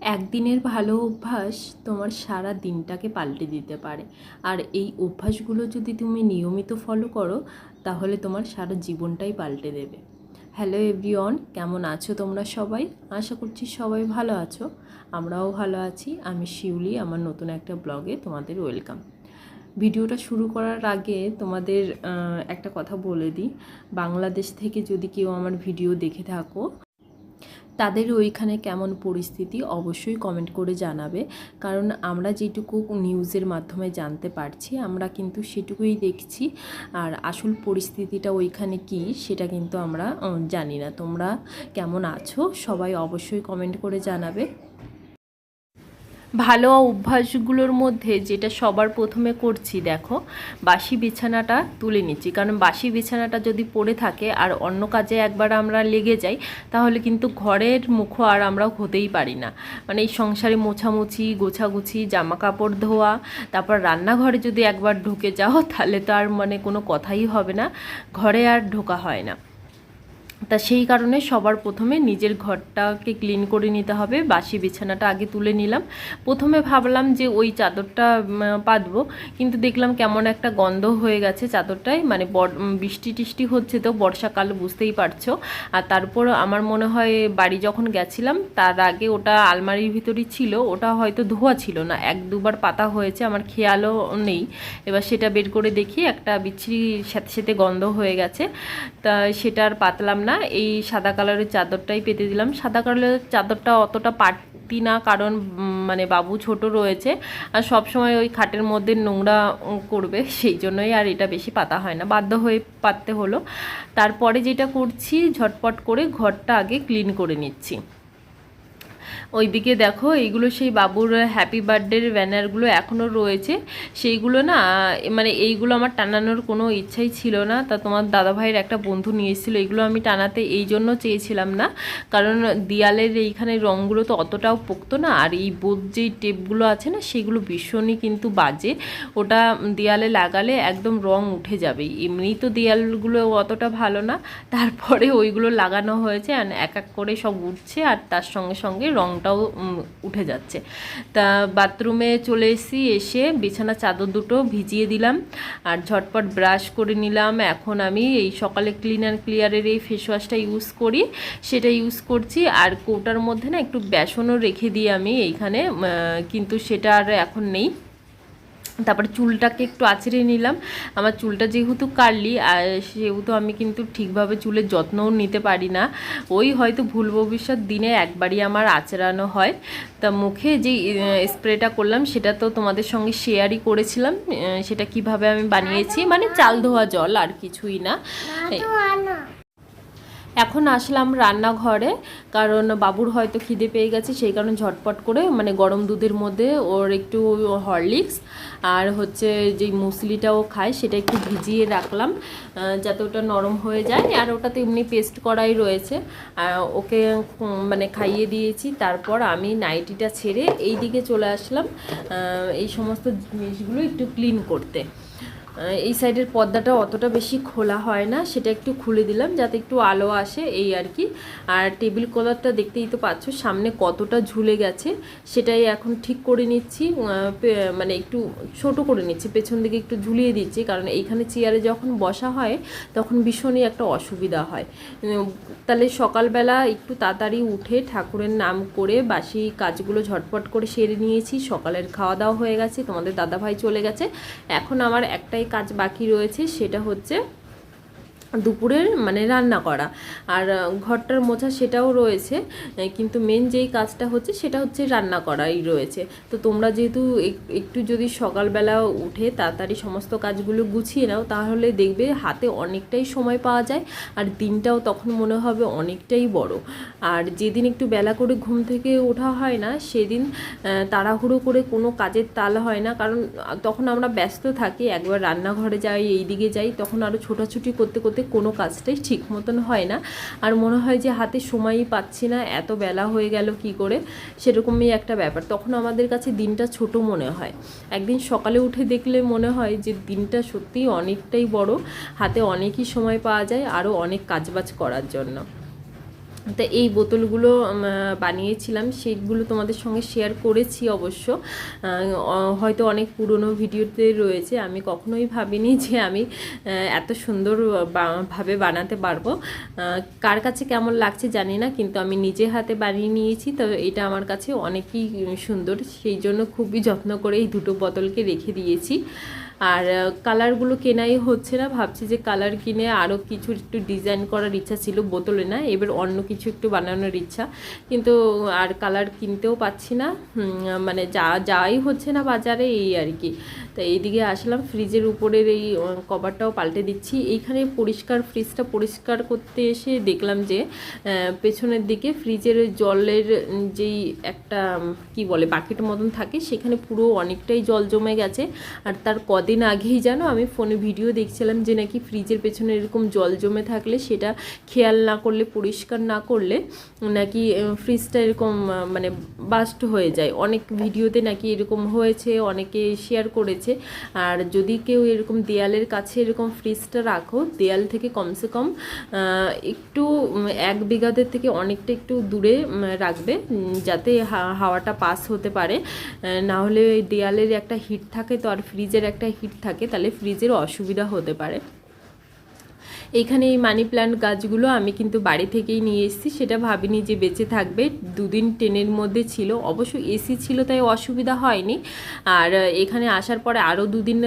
একদিনের ভালো অভ্যাস তোমার সারা দিনটাকে পাল্টে দিতে পারে। আর এই অভ্যাসগুলো যদি তুমি নিয়মিত ফলো করো, তাহলে তোমার সারা জীবনটাই পাল্টে দেবে। হ্যালো এভরিওয়ান কেমন আছো তোমরা সবাই? আশা করছি সবাই ভালো আছো। আমরাও ভালো আছি। আমি শিউলি, আমার নতুন একটা ব্লগে তোমাদের ওয়েলকাম ভিডিওটা শুরু করার আগে তোমাদের একটা কথা বলে দিই। বাংলাদেশ থেকে যদি কেউ আমার ভিডিও দেখে থাকো তাদের ওইখানে কেমন পরিস্থিতি অবশ্যই কমেন্ট করে জানাবে। কারণ আমরা যেটুকু নিউজের মাধ্যমে জানতে পারছি, আমরা কিন্তু সেটুকুই দেখছি। আর আসল পরিস্থিতিটা ওইখানে কি, সেটা কিন্তু আমরা জানি না। তোমরা কেমন আছো? সবাই অবশ্যই কমেন্ট করে জানাবে। ভালো অভ্যাসগুলোর মধ্যে যেটা সবার প্রথমে করছি, দেখো, বাসি বিছানাটা তুলে নিচ্ছি। কারণ বাসি বিছানাটা যদি পড়ে থাকে আর অন্য কাজে একবার আমরা লেগে যাই, তাহলে কিন্তু ঘরের মুখো আর আমরা হতেই পারি না। মানে এই সংসারে মোছামুছি, গোছাগুছি জামা কাপড় ধোয়া, তারপর রান্নাঘরে যদি একবার ঢুকে যাও, তাহলে তো আর মানে কোনো কথাই হবে না। ঘরে আর ঢোকা হয় না। তা সেই কারণে সবার প্রথমে নিজের ঘরটাকে ক্লিন করে নিতে হবে, বাসি বিছানাটা আগে তুলে নিলাম। প্রথমে ভাবলাম যে ওই চাদরটা পাতবো, কিন্তু দেখলাম কেমন একটা গন্ধ হয়ে গেছে চাদরটায় মানে বৃষ্টি টিষ্টি হচ্ছে তো বর্ষাকাল, বুঝতেই পারছ। আর তারপর আমার মনে হয় বাড়ি যখন গেছিলাম, তার আগে ওটা আলমারির ভিতরই ছিল, ওটা হয়তো ধোয়া ছিল না, এক দুবার পাতা হয়েছে, আমার খেয়ালও নেই। এবার সেটা বের করে দেখি, একটা বিচ্ছিরি সাথে সাথে গন্ধ হয়ে গেছে। তা সেটা আর পাতলাম না এই সাদা কালারের চাদরটাই পেতে দিলাম। সাদা কালারের চাদরটা অতটা পাটি না, কারণ মানে বাবু ছোট রয়েছে। আর সব সময় ওই খাটের মধ্যে নোংরা করবে, সেই জন্যই আর এটা বেশি পাতা হয় না। বাধ্য হয়ে পাততে হলো। তারপরে যেটা করছি, ঝটপট করে ঘরটা আগে ক্লিন করে নিচ্ছি। ওইদিকে দেখো এইগুলো সেই বাবুর হ্যাপি বার্থডের ব্যানারগুলো এখনও রয়েছে। সেইগুলো না মানে এইগুলো আমার টানানোর কোনো ইচ্ছাই ছিল না। তা তোমার দাদাভাইয়ের একটা বন্ধু নিয়ে এসেছিল এগুলো আমি টানাতে এই জন্য চেয়েছিলাম না। কারণ দেয়ালের এইখানে রঙগুলো তো অতটাও পোক্ত না, আর এই বোধ যেই টেপগুলো আছে না, সেগুলো ভীষণই কিন্তু বাজে। ওটা দেয়ালে লাগালে একদম রং উঠে যাবে। এমনি তো দেয়ালগুলো অতটা ভালো না, তারপরে ওইগুলো লাগানো হয়েছে আর এক এক করে সব উঠছে, আর তার সঙ্গে সঙ্গে রংটাও উম, উঠে যাচ্ছে। তা বাথরুমে চলে এসেছি এসে বিছানা চাদর দুটো ভিজিয়ে দিলাম আর ঝটপট ব্রাশ করে নিলাম। এখন আমি এই সকালে ক্লিন অ্যান্ড ক্লিয়ারের এই ফেস ওয়াশটা ইউজ করি সেটা ইউজ করছি। আর কৌটার মধ্যে না একটু বেসনও রেখে দিই আমি এইখানে কিন্তু সেটা আর এখন নেই। তারপরে চুলটাকে একটু আঁচড়ে নিলাম। আমার চুলটা যেহেতু কাটলি আর সেহেতু আমি কিন্তু ঠিকভাবে চুলের যত্নও নিতে পারি না। ওই হয়তো ভুল ভবিষ্যৎ দিনে একবারই আমার আঁচড়ানো হয়। তা মুখে যে স্প্রেটা করলাম, সেটা তো তোমাদের সঙ্গে শেয়ারই করেছিলাম। সেটা কীভাবে আমি বানিয়েছি? মানে চাল ধোয়া জল আর কিছুই না। এখন আসলাম রান্নাঘরে, কারণ বাবুর হয়তো খিদে পেয়ে গেছে, সেই কারণে ঝটপট করে মানে গরম দুধের মধ্যে ওর একটু হরলিক্স আর হচ্ছে যে মুসলিটাও খায় সেটা একটু ভিজিয়ে রাখলাম যাতে ওটা নরম হয়ে যায়। আর ওটা তো এমনি পেস্ট করাই রয়েছে ওকে মানে খাইয়ে দিয়েছি। তারপর আমি নাইটিটা ছেড়ে এই দিকে চলে আসলাম এই সমস্ত জিনিসগুলো একটু ক্লিন করতে। এই সাইডের পর্দাটা অতটা বেশি খোলা হয় না, সেটা একটু খুলে দিলাম যাতে একটু আলো আসে এই আর কি। আর টেবিল কলারটা দেখতেই তো পাচ্ছ, সামনে কতটা ঝুলে গেছে, সেটাই এখন ঠিক করে নিচ্ছি মানে একটু ছোট করে নিচ্ছি, পেছন দিকে একটু ঝুলিয়ে দিচ্ছি, কারণ এইখানে চেয়ারে যখন বসা হয়, তখন ভীষণই একটা অসুবিধা হয়। তাহলে সকালবেলা একটু তাড়াতাড়ি উঠে ঠাকুরের নাম করে বাসি কাজগুলো ঝটপট করে সেরে নিয়েছি, সকালের খাওয়া দাওয়া হয়ে গেছে, তোমাদের দাদাভাই চলে গেছে। এখন আমার একটাই কাজ বাকি রয়েছে সেটা হচ্ছে দুপুরের মানে রান্না করা। আর ঘরটার মোছা সেটাও রয়েছে কিন্তু মেন যেই কাজটা হচ্ছে সেটা হচ্ছে রান্না করাই রয়েছে। তো তোমরা যেহেতু এক- একটু যদি সকালবেলা উঠে তাড়াতাড়ি সমস্ত কাজগুলো গুছিয়ে নাও, তাহলে দেখবে হাতে অনেকটাই সময় পাওয়া যায় আর দিনটাও তখন মনে হবে অনেকটাই বড়। আর যেদিন একটু বেলা করে ঘুম থেকে ওঠা হয় না, সেদিন তাড়াহুড়ো করে কোনো কাজের তাল হয় না। কারণ তখন আমরা ব্যস্ত থাকি, একবার রান্নাঘরে যাই এই দিকে যাই, তখন আরও ছোটাছুটি করতে করতে কোনো কাজটাই ঠিক মতন হয় না। আর মনে হয় যে হাতে সময়ই পাচ্ছি না, এত বেলা হয়ে গেল কি করে? সেরকমই একটা ব্যাপার। তখন আমাদের কাছে দিনটা ছোট মনে হয়। একদিন সকালে উঠে দেখলে মনে হয় যে দিনটা সত্যিই অনেকটাই বড়। হাতে অনেকই সময় পাওয়া যায়, আরও অনেক কাজবাজ করার জন্য। তো এই বোতলগুলো বানিয়েছিলাম। সেগুলো তোমাদের সঙ্গে শেয়ার করেছি অবশ্য। হয়তো অনেক পুরনো ভিডিওতে রয়েছে। আমি কখনোই ভাবিনি যে আমি এত সুন্দর ভাবে বানাতে পারব। কার কাছে কেমন লাগছে জানি না, কিন্তু আমি নিজে হাতে বানিয়ে নিয়েছি। তো এটা আমার কাছে অনেকই সুন্দর। সেই জন্য খুবই যত্ন করে এই দুটো বোতলকে রেখে দিয়েছি। আর কালারগুলো কেনাই হচ্ছে না। ভাবছি যে কালার কিনে আরও কিছু একটু ডিজাইন করার ইচ্ছা ছিল বোতলে না, এবার অন্য কিছু একটু বানানোর ইচ্ছা। কিন্তু আর কালার কিনতেও পাচ্ছি না। মানে যা, যাই হচ্ছে না বাজারে এই আর কি। তো এইদিকে আসলাম ফ্রিজের উপরের এই কভারটাও পাল্টে দিচ্ছি। এইখানে পরিষ্কার ফ্রিজটা পরিষ্কার করতে এসে দেখলাম যে পেছনের দিকে ফ্রিজের জলের যেই একটা কি বলে বাকেট মতন থাকে, সেখানে পুরো অনেকটাই জল জমে গেছে। আর তার কদিন আগেই জানো আমি ফোনে ভিডিও দেখছিলাম যে নাকি ফ্রিজের পেছনে এরকম জল জমে থাকলে সেটা খেয়াল না করলে, পরিষ্কার না করলে নাকি ফ্রিজটা এরকম মানে বাস্ট হয়ে যায়। অনেক ভিডিওতে নাকি এরকম হয়েছে, অনেকে শেয়ার করেছে। আর যদি কেউ এরকম দেয়ালের কাছে এরকম ফ্রিজটা রাখো, দেয়াল থেকে কমসে কম একটু এক বিঘাদের থেকে অনেকটা একটু দূরে রাখবে যাতে হাওয়াটা পাস হতে পারে। না হলে দেয়ালের একটা হিট থাকে তো আর ফ্রিজের একটা হিট থাকে তাহলে ফ্রিজের অসুবিধা হতে পারে। এইখানে এই মানি প্ল্যান্ট গাছগুলো আমি কিন্তু বাড়ি থেকেই নিয়ে এসেছি, সেটা ভাবিনি যে বেঁচে থাকবে। দুদিন ট্রেনের মধ্যে ছিল, অবশ্য এসি ছিল তাই অসুবিধা হয়নি। আর এখানে আসার পরে আরও দুদিন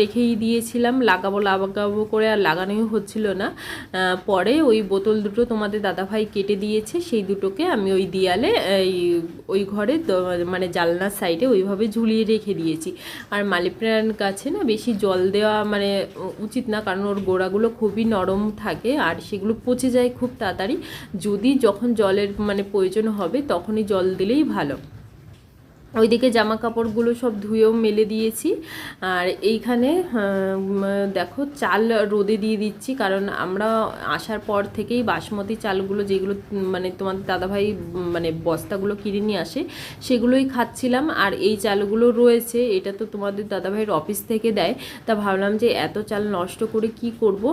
রেখেই দিয়েছিলাম, লাগাবো লাগাবো করে আর লাগানোই হচ্ছিল না। পরে ওই বোতল দুটো তোমাদের দাদাভাই কেটে দিয়েছে, সেই দুটোকে আমি ওই দেয়ালে, এই, ওই ঘরে মানে জানলার সাইডে ওইভাবে ঝুলিয়ে রেখে দিয়েছি। আর মালি প্ল্যান্ট গাছে না বেশি জল দেওয়া মানে উচিত না, কারণ ওর গোড়াগুলো খুবই নরম থাকে আর সেগুলো পচে যায় খুব তাড়াতাড়ি। যদি যখন জলের মানে প্রয়োজন হবে তখনই জল দিলেই ভালো। ওইদিকে জামা কাপড়গুলো সব ধুয়েও মেলে দিয়েছি। আর এইখানে দেখো চাল রোদে দিয়ে দিচ্ছি, কারণ আমরা আসার পর থেকেই বাসমতি চালগুলো যেগুলো মানে তোমাদের দাদাভাই মানে বস্তাগুলো কিনে নিয়ে আসে, সেগুলোই খাচ্ছিলাম। আর এই চালগুলো রয়েছে, এটা তো তোমাদের দাদাভাইয়ের অফিস থেকে দেয়। তা ভাবলাম যে এত চাল নষ্ট করে কি করব?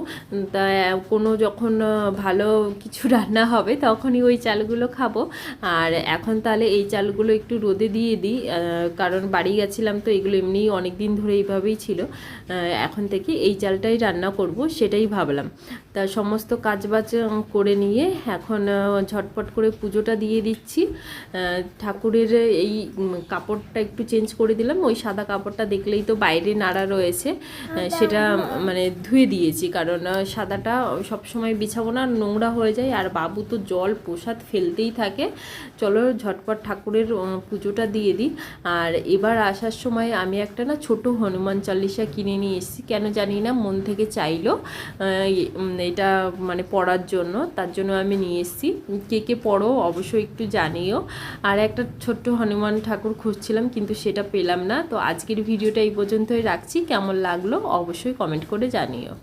তা কোনো যখন ভালো কিছু রান্না হবে, তখনই ওই চালগুলো খাব। আর এখন তাহলে এই চালগুলো একটু রোদে দিয়ে দিই। আহ, কারণ বাড়ি গেছিলাম তো এগুলো এমনিই অনেক দিন ধরে এইভাবেই ছিল। এখন থেকে এই চালটাই রান্না করব সেটাই ভাবলাম। তা সমস্ত কাজবাজ করে নিয়ে এখন ঝটপট করে পুজোটা দিয়ে দিচ্ছি। ঠাকুরের এই কাপড়টা একটু চেঞ্জ করে দিলাম। ওই সাদা কাপড়টা দেখলেই তো বাইরে নাড়া রয়েছে। সেটা মানে ধুয়ে দিয়েছি কারণ সাদাটা সবসময় বিছাবো না নোংরা হয়ে যায়। আর বাবু তো জল প্রসাদ ফেলতেই থাকে। চলো ঝটপট ঠাকুরের পুজোটা দিয়ে দিই আর এবার আসার সময় আমি একটা না ছোট হনুমান চালিসা কিনে নিয়ে এসেছি। কেন জানি না, মন থেকে চাইলো এটা মানে পড়ার জন্য। তার জন্য আমি নিয়ে এসেছি। কে কে পড়ো অবশ্যই একটু জানিও। আর একটা ছোট্ট হনুমান ঠাকুর খুঁজছিলাম, কিন্তু সেটা পেলাম না। তো আজকের ভিডিওটা এই পর্যন্তই রাখছি। কেমন লাগল অবশ্যই কমেন্ট করে জানিও।